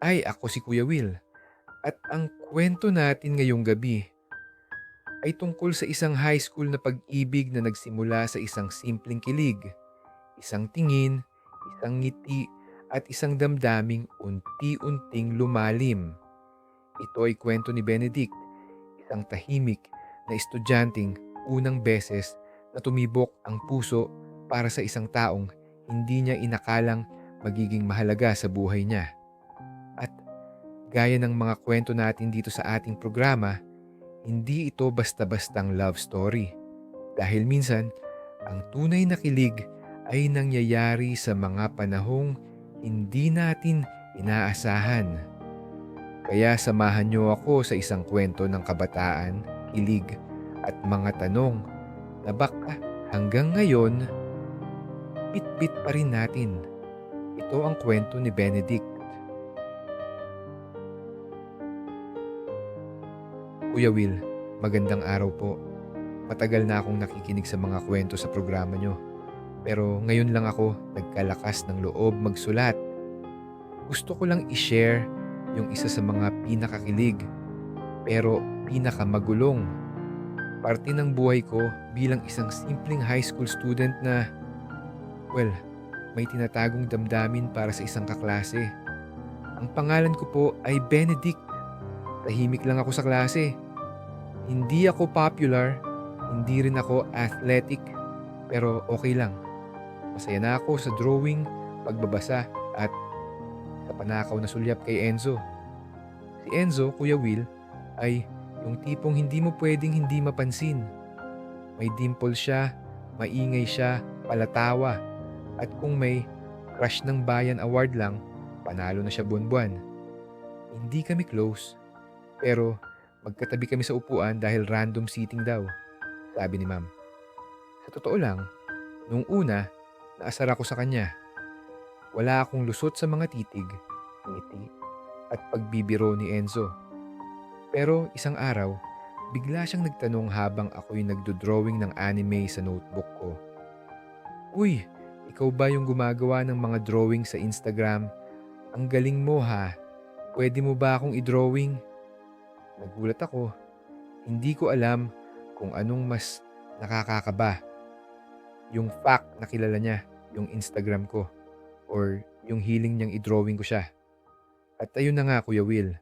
Ay, ako si Kuya Will. At ang kwento natin ngayong gabi ay tungkol sa isang high school na pag-ibig na nagsimula sa isang simpleng kilig, isang tingin, isang ngiti, at isang damdaming unti-unting lumalim. Ito ay kwento ni Benedict, isang tahimik na estudyanteng unang beses na tumibok ang puso para sa isang taong hindi niya inakalang magiging mahalaga sa buhay niya. Gaya ng mga kwento natin dito sa ating programa, hindi ito basta-bastang love story. Dahil minsan, ang tunay na kilig ay nangyayari sa mga panahong hindi natin inaasahan. Kaya samahan niyo ako sa isang kwento ng kabataan, kilig at mga tanong na baka hanggang ngayon, bit-bit pa rin natin. Ito ang kwento ni Benedict. Kuya Will, magandang araw po. Matagal na akong nakikinig sa mga kwento sa programa nyo. Pero ngayon lang ako nagkalakas ng loob magsulat. Gusto ko lang i-share yung isa sa mga pinakakilig pero pinakamagulong. Parte ng buhay ko bilang isang simpleng high school student na, well, may tinatagong damdamin para sa isang kaklase. Ang pangalan ko po ay Benedict. Tahimik lang ako sa klase. Hindi ako popular, hindi rin ako athletic, pero okay lang. Masaya na ako sa drawing, pagbabasa, at sa panakaw na sulyap kay Enzo. Si Enzo, Kuya Will, ay yung tipong hindi mo pwedeng hindi mapansin. May dimple siya, maingay siya, palatawa, at kung may crush ng bayan award lang, panalo na siya buwan-buwan. Hindi kami close, pero magkatabi kami sa upuan dahil random seating daw, sabi ni ma'am. Sa totoo lang, nung una, naasar ako sa kanya. Wala akong lusot sa mga titig, ngiti, at pagbibiro ni Enzo. Pero isang araw, bigla siyang nagtanong habang ako'y nagdo-drawing ng anime sa notebook ko. Uy, ikaw ba yung gumagawa ng mga drawing sa Instagram? Ang galing mo ha. Pwede mo ba akong i-drawing? Nagulat ako. Hindi ko alam kung anong mas nakakakaba. Yung fact na kilala niya, yung Instagram ko, or yung hiling niyang i-drawing ko siya. At ayun na nga Kuya Will.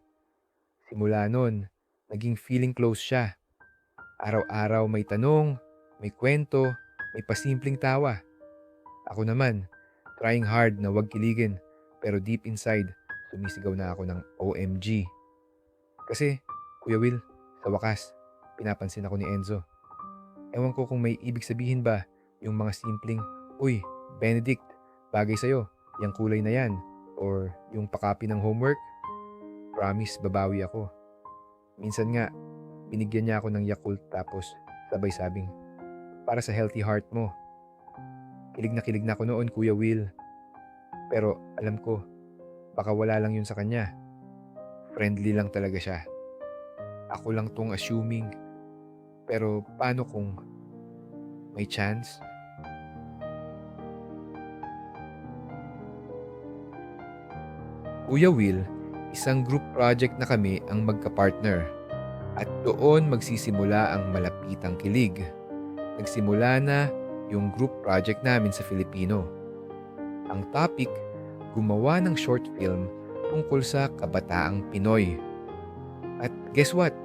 Simula nun, naging feeling close siya. Araw-araw may tanong, may kwento, may pasimpleng tawa. Ako naman, trying hard na wag kiligin pero deep inside, sumisigaw na ako ng OMG. Kasi, Kuya Will, sa wakas, pinapansin ako ni Enzo. Ewan ko kung may ibig sabihin ba yung mga simpleng, Uy, Benedict, bagay sa'yo, yung kulay na yan. Or yung pakapi ng homework. Promise, babawi ako. Minsan nga, binigyan niya ako ng Yakult tapos sabay sabing, para sa healthy heart mo. Kilig na kilig na ako noon, Kuya Will. Pero alam ko, baka wala lang yun sa kanya. Friendly lang talaga siya. Ako lang tong assuming. Pero paano kung may chance? Kuya Will, isang group project na kami ang magka-partner. At doon magsisimula ang malapitang kilig. Nagsimula na yung group project namin sa Filipino. Ang topic, gumawa ng short film tungkol sa kabataang Pinoy. At guess what?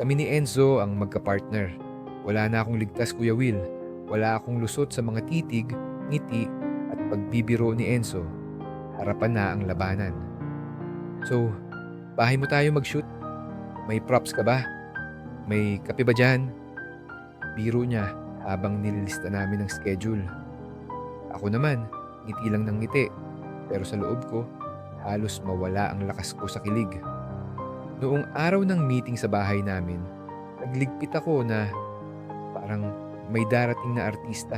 Kami ni Enzo ang magka-partner. Wala na akong ligtas Kuya Will. Wala akong lusot sa mga titig, ngiti at pagbibiro ni Enzo. Harapan na ang labanan. So, bahay mo tayo mag-shoot? May props ka ba? May kape ba dyan? Biro niya habang nililista namin ang schedule. Ako naman, ngiti lang ng ngiti. Pero sa loob ko, halos mawala ang lakas ko sa kilig. Noong araw ng meeting sa bahay namin, nagligpit ako na parang may darating na artista.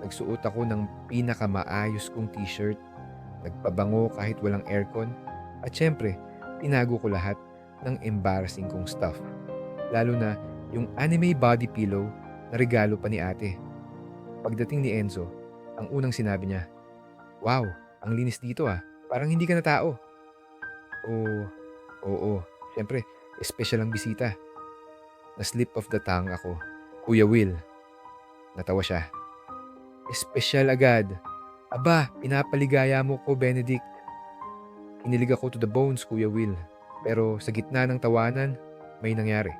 Nagsuot ako ng pinakamaayos kong t-shirt, nagpabango kahit walang aircon, at syempre, tinago ko lahat ng embarrassing kong stuff. Lalo na yung anime body pillow na regalo pa ni ate. Pagdating ni Enzo, ang unang sinabi niya, Wow, ang linis dito ah. Parang hindi ka na tao. Oo, oo. Siyempre, espesyal ang bisita. Na-slip of the tongue ako. Kuya Will. Natawa siya. Espesyal agad. Aba, pinapaligaya mo ko, Benedict. Kinilig ako to the bones, Kuya Will. Pero sa gitna ng tawanan, may nangyari.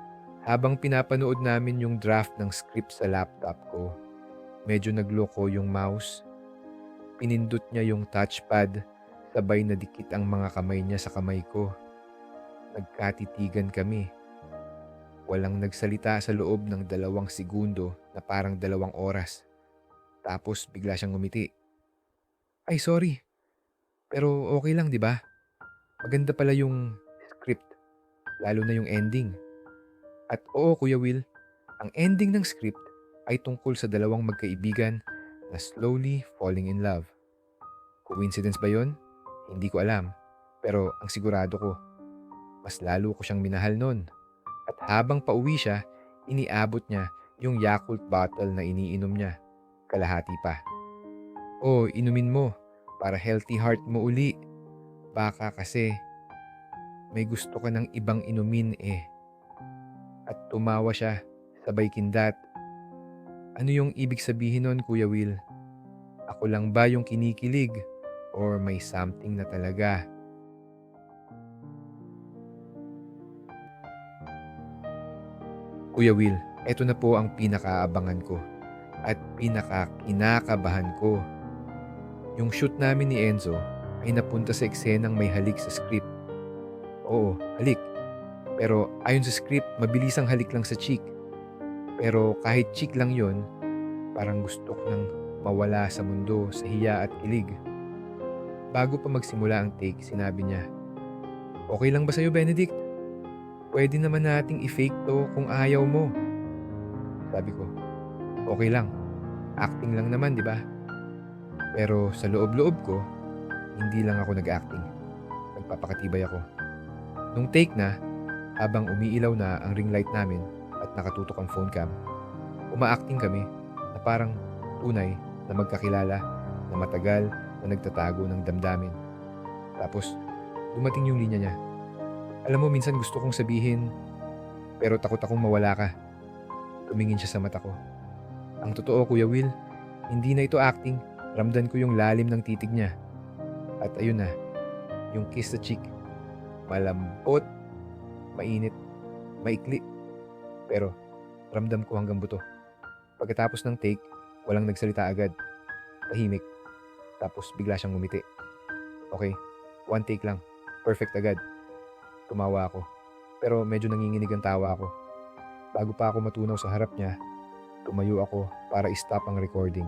Habang pinapanood namin yung draft ng script sa laptop ko, medyo nagloko yung mouse. Pinindot niya yung touchpad, sabay na dikit ang mga kamay niya sa kamay ko. Nagkatitigan kami. Walang nagsalita sa loob ng dalawang segundo na parang dalawang oras. Tapos bigla siyang ngumiti. Ay, sorry. Pero okay lang, di ba? Maganda pala yung script. Lalo na yung ending. At oo, Kuya Will, ang ending ng script ay tungkol sa dalawang magkaibigan na slowly falling in love. Coincidence ba yon? Hindi ko alam. Pero ang sigurado ko, mas lalo ko siyang minahal nun. At habang pauwi siya, iniabot niya yung Yakult bottle na iniinom niya. Kalahati pa. Oh, inumin mo para healthy heart mo uli. Baka kasi may gusto ka ng ibang inumin eh. At tumawa siya, sabay kindat. Ano yung ibig sabihin nun, Kuya Will? Ako lang ba yung kinikilig? Or may something na talaga? Kuya Will, eto na po ang pinakaabangan ko at pinakakinakabahan ko. Yung shoot namin ni Enzo ay napunta sa eksenang may halik sa script. Oo, halik. Pero ayon sa script, mabilis ang halik lang sa cheek. Pero kahit cheek lang yon, parang gusto ko nang mawala sa mundo sa hiya at kilig. Bago pa magsimula ang take, sinabi niya, Okay lang ba sa'yo, Benedict? Pwede naman nating i-fake to kung ayaw mo. Sabi ko, okay lang. Acting lang naman, di ba? Pero sa loob-loob ko, hindi lang ako nag-acting. Nagpapakatibay ako. Nung take na, habang umiilaw na ang ring light namin at nakatutok ang phone cam, umaacting kami na parang tunay na magkakilala na matagal na nagtatago ng damdamin. Tapos, dumating yung linya niya. Alam mo, minsan gusto kong sabihin, pero takot akong mawala ka. Tumingin siya sa mata ko. Ang totoo, Kuya Will, hindi na ito acting. Ramdan ko yung lalim ng titig niya. At ayun na, yung kiss sa cheek. Malambot, mainit, maikli. Pero ramdam ko hanggang buto. Pagkatapos ng take, walang nagsalita agad. Tahimik. Tapos bigla siyang ngumiti. Okay, one take lang. Perfect agad. Tumawa ako. Pero medyo nanginginig ang tawa ako. Bago pa ako matunaw sa harap niya, tumayo ako para i-stop ang recording.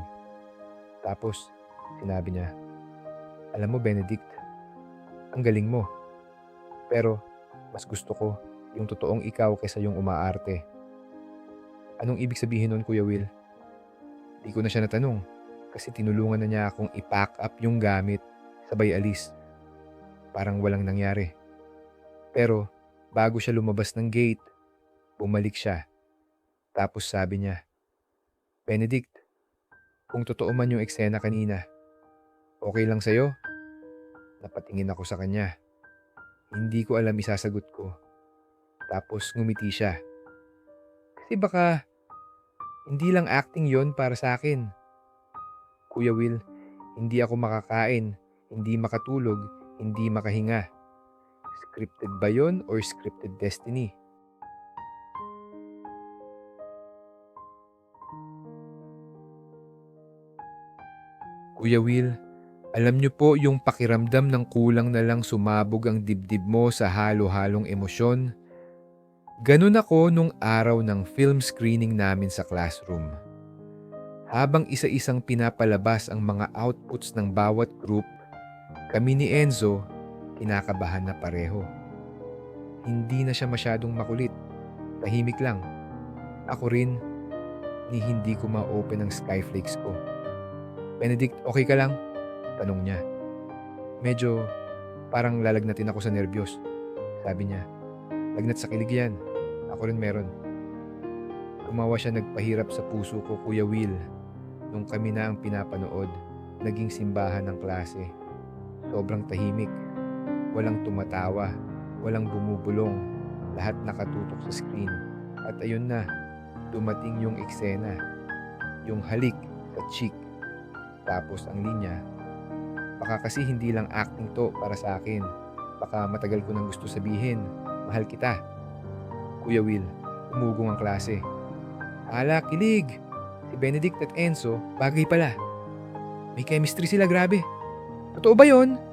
Tapos, sinabi niya, Alam mo, Benedict, ang galing mo. Pero, mas gusto ko yung totoong ikaw kaysa yung umaarte. Anong ibig sabihin nun, Kuya Will? Di ko na siya natanong kasi tinulungan na niya akong i-pack up yung gamit sabay alis. Parang walang nangyari. Pero bago siya lumabas ng gate, bumalik siya. Tapos sabi niya, Benedict, kung totoo man yung eksena kanina, okay lang sa'yo? Napatingin ako sa kanya. Hindi ko alam isasagot ko. Tapos ngumiti siya. Kasi baka hindi lang acting yon para sa akin. Kuya Will, hindi ako makakain, hindi makatulog, hindi makahinga. Scripted ba yon or scripted destiny? Kuya Will, alam niyo po yung pakiramdam ng kulang na lang sumabog ang dibdib mo sa halo-halong emosyon? Ganun ako nung araw ng film screening namin sa classroom. Habang isa-isang pinapalabas ang mga outputs ng bawat group, kami ni Enzo kinakabahan na pareho. Hindi na siya masyadong makulit. Tahimik lang. Ako rin, ni hindi ko ma-open ang skyflakes ko. Benedict, okay ka lang? Tanong niya. Medyo parang lalagnatin ako sa nervyos. Sabi niya, lagnat sa kilig yan. Ako rin meron. Tumawa siya nagpahirap sa puso ko, Kuya Will. Nung kami na ang pinapanood, naging simbahan ng klase. Sobrang tahimik. Walang tumatawa, walang bumubulong, lahat nakatutok sa screen. At ayun na, dumating yung eksena. Yung halik sa cheek. Tapos ang linya, baka kasi hindi lang acting to para sa akin. Baka matagal ko nang gusto sabihin, mahal kita. Kuya Will, umugong ang klase. Ala, kilig! Si Benedict at Enzo, bagay pala. May chemistry sila, grabe. Totoo ba yon?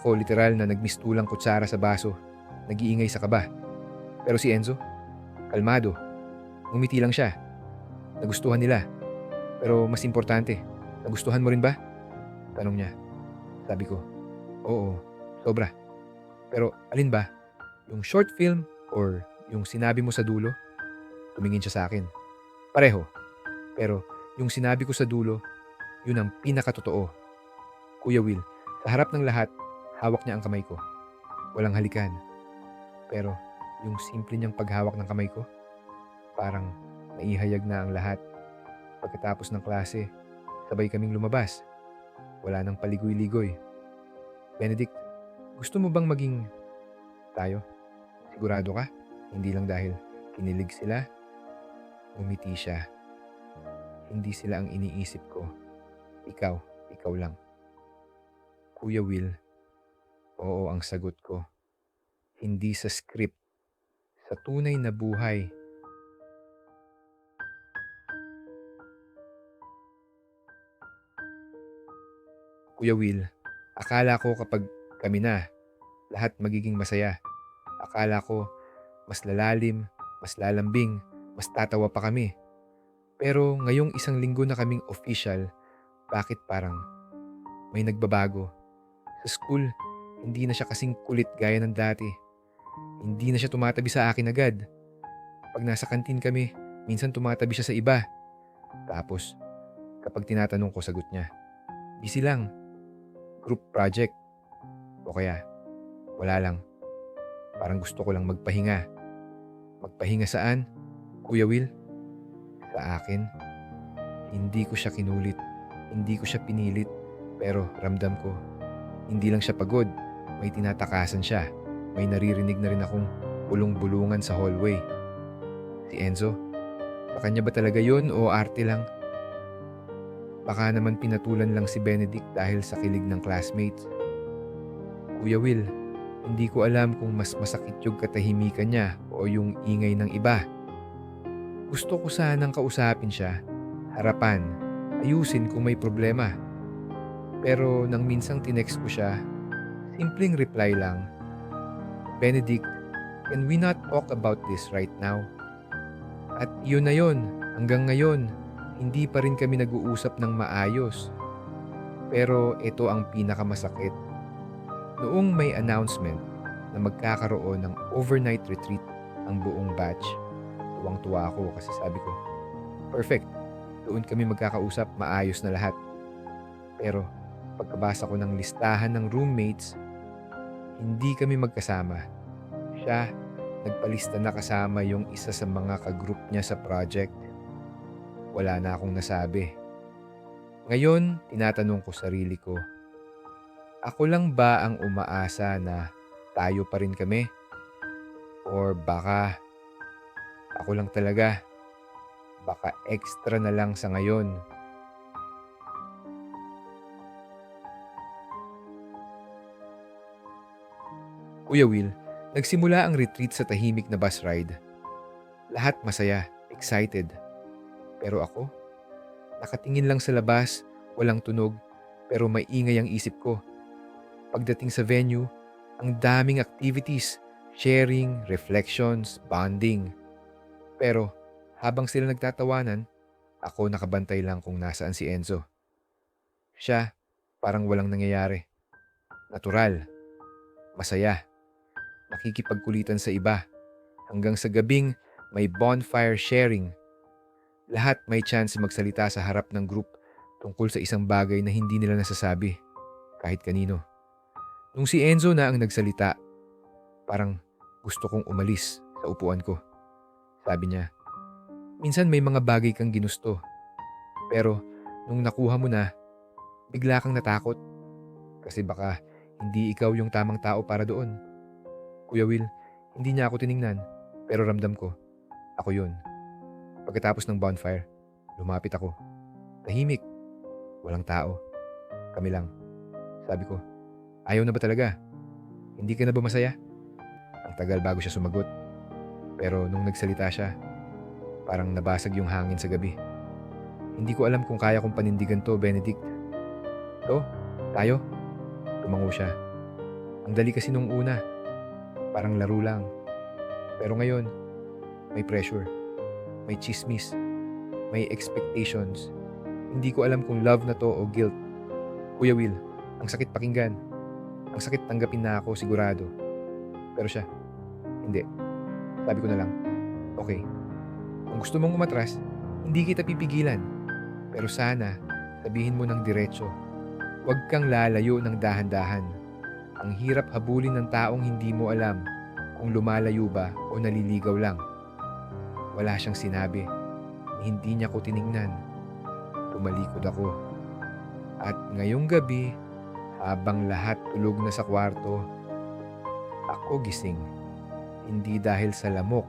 Ako literal na nagmistulang kutsara sa baso. Nag-iingay sa kaba. Pero si Enzo, kalmado. Ngumiti lang siya. Nagustuhan nila. Pero mas importante, nagustuhan mo rin ba? Tanong niya. Sabi ko, oo, sobra. Pero alin ba? Yung short film or yung sinabi mo sa dulo? Tumingin siya sa akin. Pareho. Pero yung sinabi ko sa dulo, yun ang pinakatotoo. Kuya Will, sa harap ng lahat, hawak niya ang kamay ko. Walang halikan. Pero yung simple niyang paghawak ng kamay ko, parang naihayag na ang lahat. Pagkatapos ng klase, sabay kaming lumabas. Wala nang paligoy-ligoy. Benedict, gusto mo bang maging tayo? Sigurado ka? Hindi lang dahil kinilig sila. Umiti siya. Hindi sila ang iniisip ko. Ikaw, ikaw lang. Kuya Will, oo ang sagot ko. Hindi sa script. Sa tunay na buhay. Kuya Will, akala ko kapag kami na, lahat magiging masaya. Akala ko mas lalalim, mas lalambing, mas tatawa pa kami. Pero ngayong isang linggo na kaming official, bakit parang may nagbabago? Sa school, hindi na siya kasing kulit gaya ng dati. Hindi na siya tumatabi sa akin agad. Pag nasa kantin kami, minsan tumatabi siya sa iba. Tapos, kapag tinatanong ko, sagot niya, busy lang. Group project. O kaya, wala lang. Parang gusto ko lang magpahinga. Magpahinga saan? Kuya Will? Sa akin? Hindi ko siya kinulit. Hindi ko siya pinilit. Pero ramdam ko, hindi lang siya pagod. May tinatakasan siya. May naririnig na rin akong bulong-bulungan sa hallway. Si Enzo, sa kanya ba talaga yon o arte lang? Baka naman pinatulan lang si Benedict dahil sa kilig ng classmates. Kuya Will, hindi ko alam kung mas masakit yung katahimikan niya o yung ingay ng iba. Gusto ko sanang kausapin siya, harapan, ayusin kung may problema. Pero nang minsang tinext ko siya, simpleng reply lang, Benedict, can we not talk about this right now? At yun na yun, hanggang ngayon, hindi pa rin kami nag-uusap ng maayos. Pero ito ang pinakamasakit. Noong may announcement na magkakaroon ng overnight retreat ang buong batch, tuwang-tuwa ako kasi sabi ko, perfect, doon kami magkakausap, maayos na lahat. Pero pagkabasa ko ng listahan ng roommates, hindi kami magkasama. Siya, nagpalista na kasama yung isa sa mga kagroup niya sa project. Wala na akong nasabi. Ngayon, tinatanong ko sarili ko, ako lang ba ang umaasa na tayo pa rin kami? Or baka ako lang talaga? Baka extra na lang sa ngayon. Kuya Will, nagsimula ang retreat sa tahimik na bus ride. Lahat masaya, excited. Pero ako, nakatingin lang sa labas, walang tunog, pero may ingay ang isip ko. Pagdating sa venue, ang daming activities, sharing, reflections, bonding. Pero habang sila nagtatawanan, ako nakabantay lang kung nasaan si Enzo. Siya, parang walang nangyayari. Natural. Masaya. Nakikipagkulitan sa iba. Hanggang sa gabing may bonfire sharing. Lahat may chance magsalita sa harap ng group tungkol sa isang bagay na hindi nila nasasabi. Kahit kanino. Nung si Enzo na ang nagsalita, parang gusto kong umalis sa upuan ko. Sabi niya, minsan may mga bagay kang ginusto. Pero nung nakuha mo na, bigla kang natakot. Kasi baka hindi ikaw yung tamang tao para doon. Kuya Will, hindi niya ako tiningnan, pero ramdam ko, ako yun. Pagkatapos ng bonfire, lumapit ako. Tahimik. Walang tao. Kami lang. Sabi ko, ayaw na ba talaga? Hindi ka na ba masaya? Ang tagal bago siya sumagot. Pero nung nagsalita siya, parang nabasag yung hangin sa gabi. Hindi ko alam kung kaya kong panindigan to, Benedict. To, tayo? Tumango siya. Ang dali kasi nung una. Parang laro lang. Pero ngayon, may pressure. May chismis. May expectations. Hindi ko alam kung love na to o guilt. Kuya Will, ang sakit pakinggan. Ang sakit tanggapin na ako, sigurado. Pero siya, hindi. Sabi ko na lang, okay. Kung gusto mong umatras, hindi kita pipigilan. Pero sana, sabihin mo ng diretso. Huwag kang lalayo ng dahan-dahan. Ang hirap habulin ng taong hindi mo alam kung lumalayo ba o naliligaw lang. Wala siyang sinabi. Hindi niya ko tiningnan. Tumalikod ako. At ngayong gabi, habang lahat tulog na sa kwarto, ako gising. Hindi dahil sa lamok.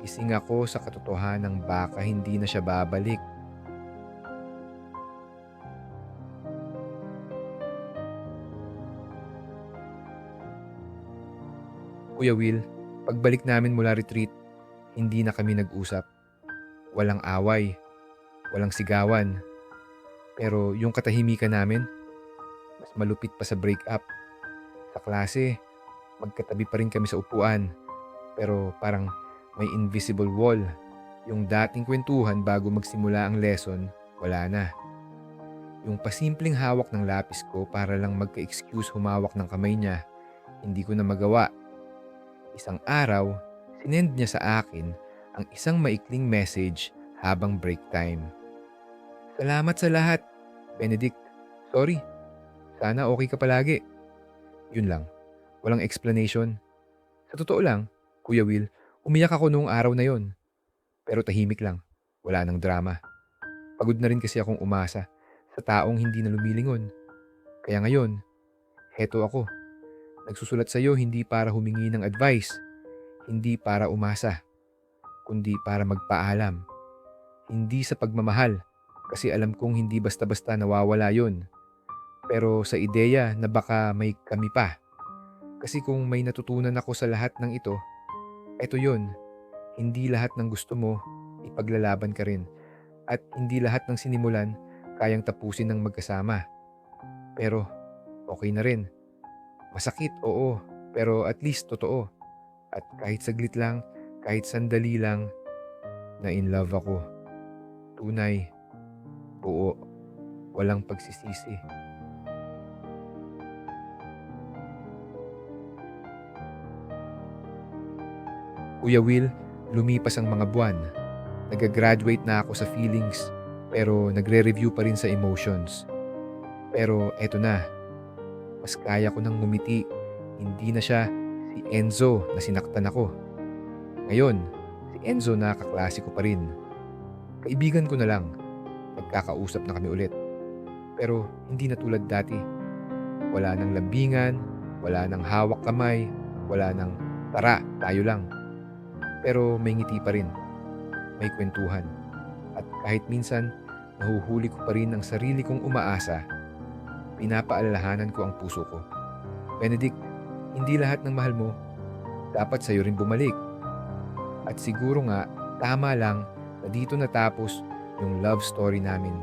Gising ako sa katotohanan baka hindi na siya babalik. Kuya Will, pagbalik namin mula retreat, hindi na kami nag-usap. Walang away, walang sigawan. Pero yung katahimikan namin, mas malupit pa sa breakup. Sa klase, magkatabi pa rin kami sa upuan. Pero parang may invisible wall. Yung dating kwentuhan bago magsimula ang lesson, wala na. Yung pasimpleng hawak ng lapis ko para lang magka-excuse humawak ng kamay niya, hindi ko na magawa. Isang araw, sinend niya sa akin ang isang maikling message habang break time. Salamat sa lahat, Benedict. Sorry. Sana okay ka palagi. Yun lang. Walang explanation. Sa totoo lang, Kuya Will, umiyak ako noong araw na yon. Pero tahimik lang. Wala nang drama. Pagod na rin kasi akong umasa sa taong hindi na lumilingon. Kaya ngayon, heto ako. Nagsusulat sa iyo hindi para humingi ng advice, hindi para umasa, kundi para magpaalam. Hindi sa pagmamahal, kasi alam kong hindi basta-basta nawawala yon. Pero sa ideya na baka may kami pa. Kasi kung may natutunan ako sa lahat ng ito, eto yon. Hindi lahat ng gusto mo, ipaglalaban ka rin. At hindi lahat ng sinimulan, kayang tapusin ng magkasama. Pero okay na rin. Masakit, oo. Pero at least totoo. At kahit saglit lang, kahit sandali lang, na in love ako. Tunay, buo, walang pagsisisi. Kuya Will, lumipas ang mga buwan. Nag-graduate na ako sa feelings, pero nagre-review pa rin sa emotions. Pero eto na, mas kaya ko nang ngumiti. Hindi na siya si Enzo na sinaktan ako. Ngayon, si Enzo na kaklase ko pa rin. Kaibigan ko na lang. Nagkakausap na kami ulit. Pero hindi na tulad dati. Wala nang lambingan, wala nang hawak kamay, wala nang tara, tayo lang. Pero may ngiti pa rin. May kwentuhan. At kahit minsan, nahuhuli ko pa rin ang sarili kong umaasa pinapaalalahanan ko ang puso ko. Benedict, hindi lahat ng mahal mo, dapat sa'yo rin bumalik. At siguro nga, tama lang na dito natapos yung love story namin.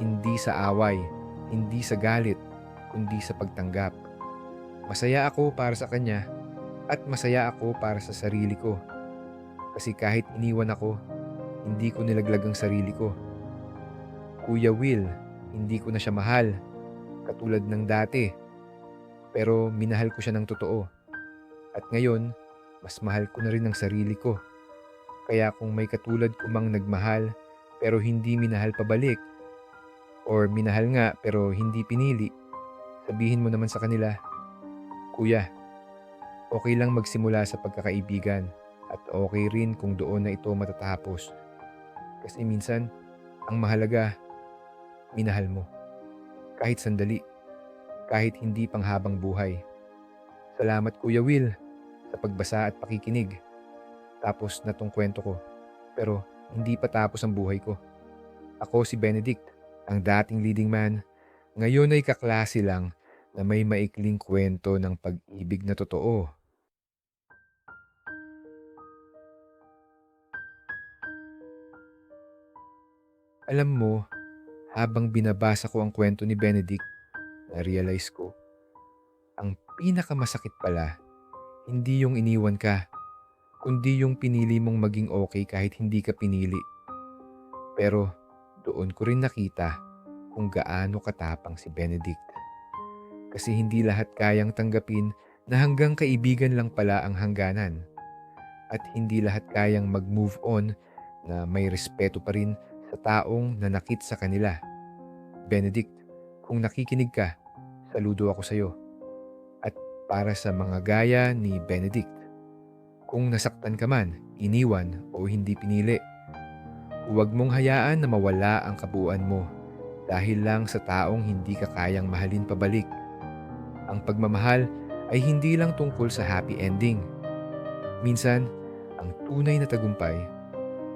Hindi sa away, hindi sa galit, kundi sa pagtanggap. Masaya ako para sa kanya at masaya ako para sa sarili ko. Kasi kahit iniwan ako, hindi ko nilaglag ang sarili ko. Kuya Will, hindi ko na siya mahal katulad ng dati. Pero minahal ko siya ng totoo. At ngayon, mas mahal ko na rin ang sarili ko. Kaya kung may katulad ko mang nagmahal pero hindi minahal pabalik, or minahal nga pero hindi pinili, sabihin mo naman sa kanila, Kuya, okay lang magsimula sa pagkakaibigan at okay rin kung doon na ito matatapos. Kasi minsan, ang mahalaga, minahal mo kahit sandali, kahit hindi panghabang buhay. Salamat Kuya Will sa pagbasa at pakikinig. Tapos na tong kwento ko. Pero hindi pa tapos ang buhay ko. Ako si Benedict, ang dating leading man. Ngayon ay kaklase lang na may maikling kwento ng pag-ibig na totoo. Alam mo, habang binabasa ko ang kwento ni Benedict, na-realize ko, ang pinakamasakit pala, hindi yung iniwan ka, kundi yung pinili mong maging okay kahit hindi ka pinili. Pero doon ko rin nakita kung gaano katapang si Benedict. Kasi hindi lahat kayang tanggapin na hanggang kaibigan lang pala ang hangganan. At hindi lahat kayang mag-move on na may respeto pa rin sa taong nanakit sa kanila. Benedict, kung nakikinig ka, saludo ako sa iyo. At para sa mga gaya ni Benedict, kung nasaktan ka man, iniwan o hindi pinili, huwag mong hayaan na mawala ang kabuuan mo dahil lang sa taong hindi ka kayang mahalin pabalik. Ang pagmamahal ay hindi lang tungkol sa happy ending. Minsan, ang tunay na tagumpay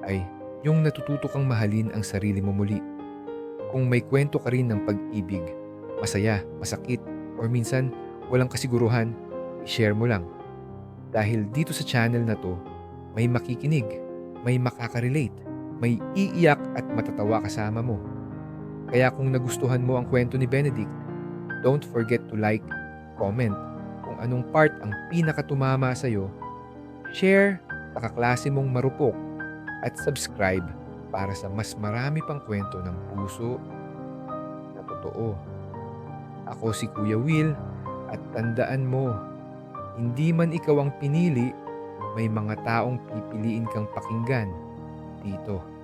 ay yung natututo kang mahalin ang sarili mo muli. Kung may kwento ka rin ng pag-ibig, masaya, masakit, or minsan walang kasiguruhan, i-share mo lang. Dahil dito sa channel na to, may makikinig, may makaka-relate, may iiyak at matatawa kasama mo. Kaya kung nagustuhan mo ang kwento ni Benedict, don't forget to like, comment kung anong part ang pinakatumama sa'yo, share sa kaklase mong marupok, at subscribe para sa mas marami pang kwento ng puso na totoo. Ako si Kuya Will at tandaan mo, hindi man ikaw ang pinili, may mga taong pipiliin kang pakinggan dito